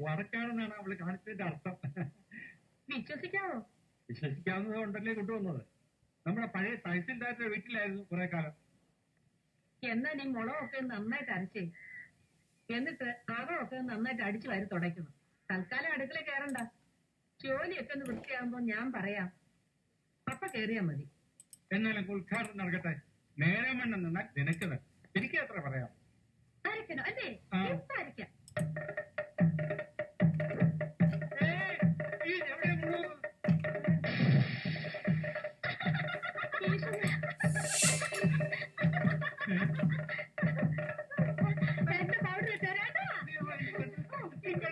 വടക്കാണെന്നാണ് അവൾ കാണിച്ചതിന്റെ അർത്ഥം. വിശ്വസിക്കാവോ? വിശ്വസിക്കാവുന്നതുകൊണ്ടല്ലേ കൊണ്ടുവന്നത്. നമ്മുടെ പഴയ തഹസിൽദാരുടെ വീട്ടിലായിരുന്നു കുറെ കാലം. എന്നാ നീ മുളകൊക്കെ നന്നായിട്ട് അരച്ചേ. എന്നിട്ട് അകമൊക്കെ നന്നായിട്ട് അടിച്ചു വാരി തുടയ്ക്കണം. തൽക്കാലം അടുക്കള കയറണ്ട. ജോലിയൊക്കെ ഒന്ന് വൃത്തിയാകുമ്പോ ഞാൻ പറയാം. അപ്പൊ കയറിയാ മതി. എന്നാലും ഉദ്ഘാടനം നടക്കട്ടെ. നേരെ നിന്നാൽ എനിക്ക് എന്റെ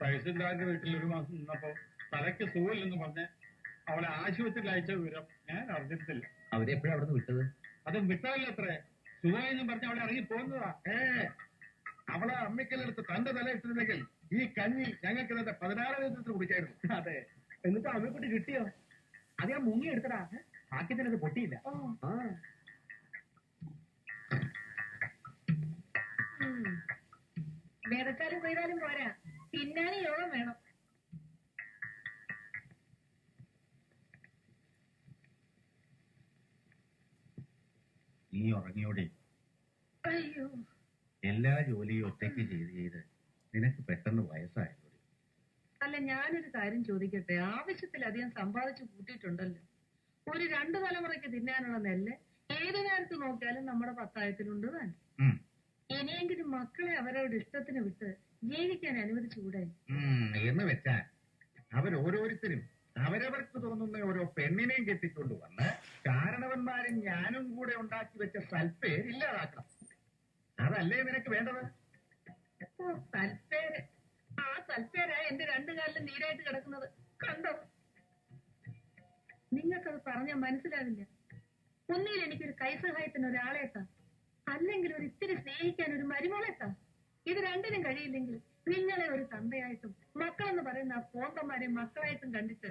തഹസിൽദാരുടെ വീട്ടിൽ ഒരു മാസം നിന്നപ്പോ തലയ്ക്ക് സുഖമില്ലെന്ന് പറഞ്ഞ് അവളെ ആശുപത്രിയിൽ അയച്ച വിവരം ഞാൻ അറിഞ്ഞിട്ടില്ല. അവരെപ്പോഴാണ് അവിടെ നിന്ന് വിട്ടത്? അത് വിട്ടതല്ല അത്രേ. സുഖമെന്നും പറഞ്ഞ് അവളെ ഇറങ്ങി പോകുന്നതാ ഏ അവളെ അമ്മിക്കലെടുത്ത് തന്റെ തല ഇട്ടിരുന്നെങ്കിൽ ഈ കഞ്ഞി ഞങ്ങൾക്ക് ഇതിന്റെ പതിനാറാം ദിവസത്തിൽ കുടിക്കായിരുന്നു. അതെ. എന്നിട്ട് അമ്മക്കുട്ടി കിട്ടിയോ? അത് ഞാൻ മുങ്ങി എടുത്തടാ ബാക്കി തന്നെ അത് പൊട്ടിയില്ല. ആ. വേദക്കാലം കൊയ്താലും പോരാ. തിന്നാനും യോഗം വേണം. നീ ഉറങ്ങിയോടെ അയ്യോ. എല്ലാ ജോലിയും ഒറ്റയ്ക്ക് ചെയ്ത് ചെയ്ത് നിനക്ക് പെട്ടെന്ന് വയസ്സായതോടെ. അല്ല ഞാനൊരു കാര്യം ചോദിക്കട്ടെ? ആവശ്യത്തിലധികം സമ്പാദിച്ചു കൂട്ടിയിട്ടുണ്ടല്ലോ. ഒരു രണ്ടു തലമുറയ്ക്ക് തിന്നാനുള്ള നെല്ല് ഏത് നേരത്ത് നോക്കിയാലും നമ്മുടെ പത്തായത്തിലുണ്ട് താൻ ഉം. ഇനിയെങ്കിലും മക്കളെ അവരവരുടെ ഇഷ്ടത്തിന് വിട്ട് ജീവിക്കാൻ അനുവദിച്ചുകൂടെ? എന്ന് വെച്ചാൽ അവരോരോരുത്തരും അവരവർക്ക് തോന്നുന്ന ഓരോ പെണ്ണിനെയും കെട്ടിക്കൊണ്ട് വന്ന് കാരണവന്മാരും ഞാനും കൂടെ ഉണ്ടാക്കി വെച്ച സൽപ്പേര് ഇല്ലാതാക്കണം. അതല്ലേ നിനക്ക് വേണ്ടത്? ഓ സൽപ്പേര് ആ സൽപ്പേരാ എന്റെ രണ്ടു കാലിലും നീരായിട്ട് കിടക്കുന്നത്. കണ്ടോ? നിങ്ങൾക്കത് പറഞ്ഞാൽ മനസ്സിലാവില്ല. ഒന്നിൽ എനിക്കൊരു കൈസഹായത്തിന് ഒരാളെത്താ അല്ലെങ്കിൽ ഒരു ഇത്തിരി സ്നേഹിക്കാൻ ഒരു മരുമോളെ താ ഇത് രണ്ടിനും കഴിയില്ലെങ്കിൽ നിങ്ങളെ ഒരു തന്തയായിട്ടും മക്കളെന്ന് പറയുന്ന ആ പോന്തന്മാരെ മക്കളായിട്ടും കണ്ടിട്ട്